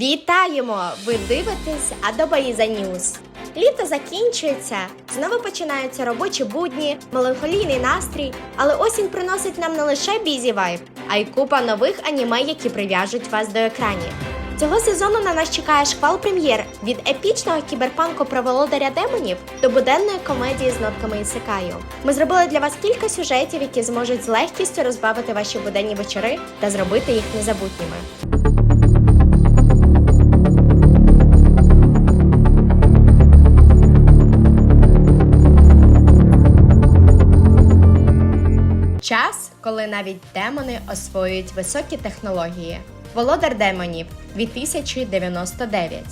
Вітаємо! Ви дивитесь Adobe Iza News. Літо закінчується, знову починаються робочі будні, меланхолійний настрій, але осінь приносить нам не лише бізі вайб, а й купа нових аніме, які прив'яжуть вас до екранів. Цього сезону на нас чекає шквал прем'єр від епічного кіберпанку про володаря демонів до буденної комедії з нотками ісикаю. Ми зробили для вас кілька сюжетів, які зможуть з легкістю розбавити ваші буденні вечори та зробити їх незабутніми. Час, коли навіть демони освоюють високі технології. Володар демонів 2099.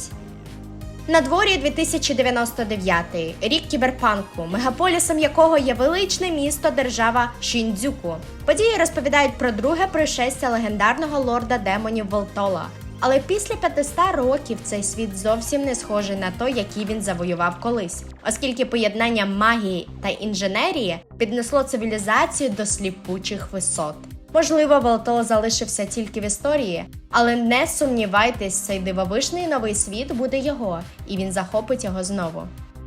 На дворі 2099, рік кіберпанку, мегаполісом якого є величне місто держава Шіндзюку. Події розповідають про друге пришестя легендарного лорда демонів Волтола. Але після 500 років цей світ зовсім не схожий на той, який він завоював колись, оскільки поєднання магії та інженерії піднесло цивілізацію до сліпучих висот. Можливо, Волтол залишився тільки в історії, але не сумнівайтесь, цей дивовижний новий світ буде його, і він захопить його знову.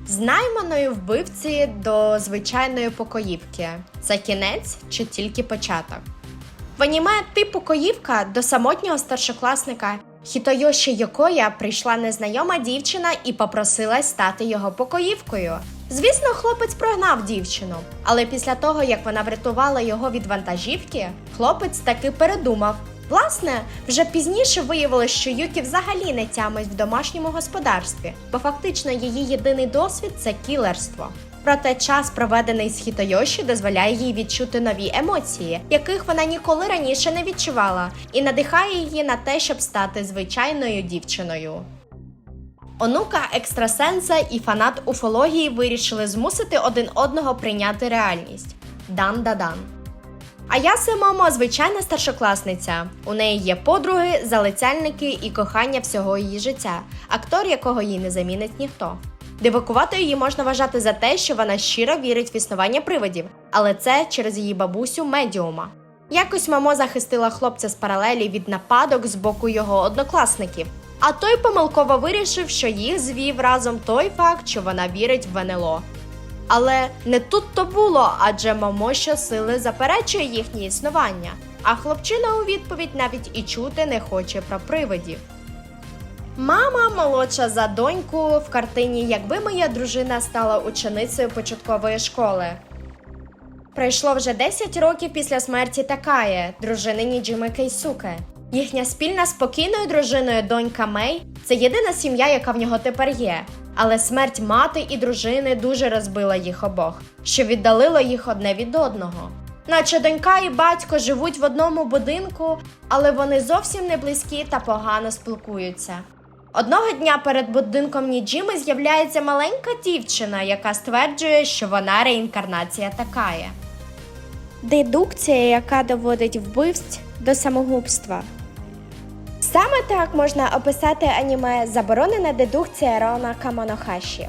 З найманої вбивці до звичайної покоївки це кінець чи тільки початок. В аніме типу коївка до самотнього старшокласника Хітойоші Йокоя прийшла незнайома дівчина і попросилась стати його покоївкою. Звісно, хлопець прогнав дівчину, але після того, як вона врятувала його від вантажівки, хлопець таки передумав. Власне, вже пізніше виявилось, що Юкі взагалі не тямить в домашньому господарстві, бо фактично її єдиний досвід це кілерство. Проте час, проведений з Хітойоші, дозволяє їй відчути нові емоції, яких вона ніколи раніше не відчувала, і надихає її на те, щоб стати звичайною дівчиною. Онука екстрасенса і фанат уфології вирішили змусити один одного прийняти реальність. Дан Дадан. А я Семомо звичайна старшокласниця. У неї є подруги, залицяльники і кохання всього її життя, актор якого їй не замінить ніхто. Дивакуватою її можна вважати за те, що вона щиро вірить в існування привидів, але це через її бабусю медіума. Якось мамо захистила хлопця з паралелі від нападок з боку його однокласників, а той помилково вирішив, що їх звів разом той факт, що вона вірить в НЛО. Але не тут то було, адже мамо щосили заперечує їхнє існування, а хлопчина у відповідь навіть і чути не хоче про привидів. Мама молодша за доньку в картині Якби моя дружина стала ученицею початкової школи. Пройшло вже 10 років після смерті Такає, дружини Ніджіми Кейсуке. Їхня спільна з покійною дружиною донька Мей це єдина сім'я, яка в нього тепер є. Але смерть мати і дружини дуже розбила їх обох, що віддалило їх одне від одного. Наче донька і батько живуть в одному будинку, але вони зовсім не близькі та погано спілкуються. Одного дня перед будинком Ніджіми з'являється маленька дівчина, яка стверджує, що вона реінкарнація такає. Дедукція, яка доводить вбивць до самогубства. Саме так можна описати аніме Заборонена дедукція Рона Камонохаші.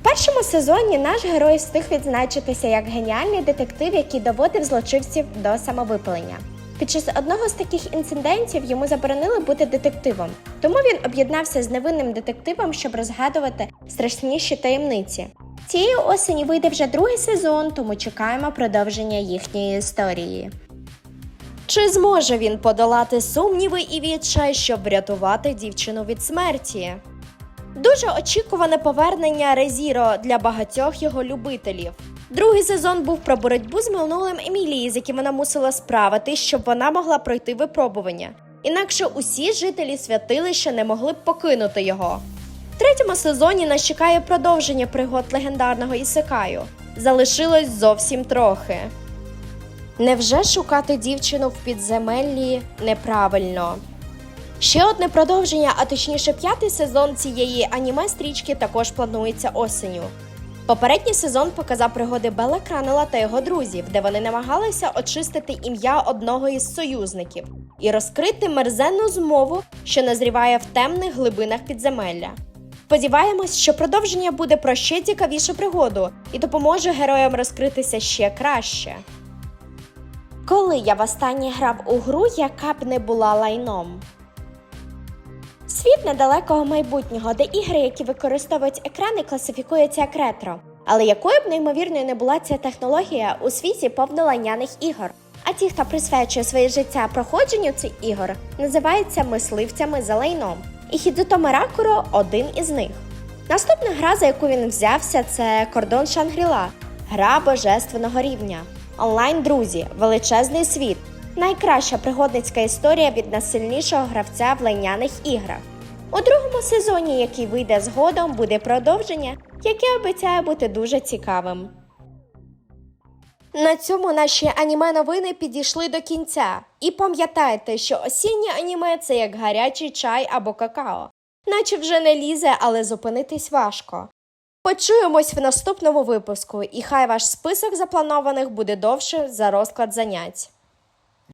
В першому сезоні наш герой встиг відзначитися як геніальний детектив, який доводив злочинців до самовипалення. Під час одного з таких інцидентів йому заборонили бути детективом, тому він об'єднався з невинним детективом, щоб розгадувати страшніші таємниці. Цієї осені вийде вже другий сезон, тому чекаємо продовження їхньої історії. Чи зможе він подолати сумніви і відчай, щоб врятувати дівчину від смерті? Дуже очікуване повернення Резіро для багатьох його любителів. Другий сезон був про боротьбу з минулим Емілії, з яким вона мусила справити, щоб вона могла пройти випробування. Інакше усі жителі святилища не могли б покинути його. В третьому сезоні нас чекає продовження пригод легендарного Ісекаю. Залишилось зовсім трохи. Невже шукати дівчину в підземеллі неправильно? Ще одне продовження, а точніше п'ятий сезон цієї аніме стрічки також планується осеню. Попередній сезон показав пригоди Белла Кранела та його друзів, де вони намагалися очистити ім'я одного із союзників і розкрити мерзенну змову, що назріває в темних глибинах підземелля. Сподіваємось, що продовження буде про ще цікавішу пригоду і допоможе героям розкритися ще краще. Коли я востаннє грав у гру, яка б не була лайном. Світ недалекого майбутнього, де ігри, які використовують екрани, класифікуються як ретро. Але якою б неймовірною не була ця технологія у світі повнолайняних ігор. А ті, хто присвячує своє життя проходженню цих ігор, називаються мисливцями за лайном. І Хідотоме Ракуро один із них. Наступна гра, за яку він взявся, це Кордон Шангріла, гра божественного рівня. Онлайн друзі, величезний світ, найкраща пригодницька історія від найсильнішого гравця в лайняних іграх. У другому сезоні, який вийде згодом, буде продовження, яке обіцяє бути дуже цікавим. На цьому наші аніме новини підійшли до кінця. І пам'ятайте, що осіннє аніме це як гарячий чай або какао, наче вже не лізе, але зупинитись важко. Почуємось в наступному випуску, і хай ваш список запланованих буде довше за розклад занять.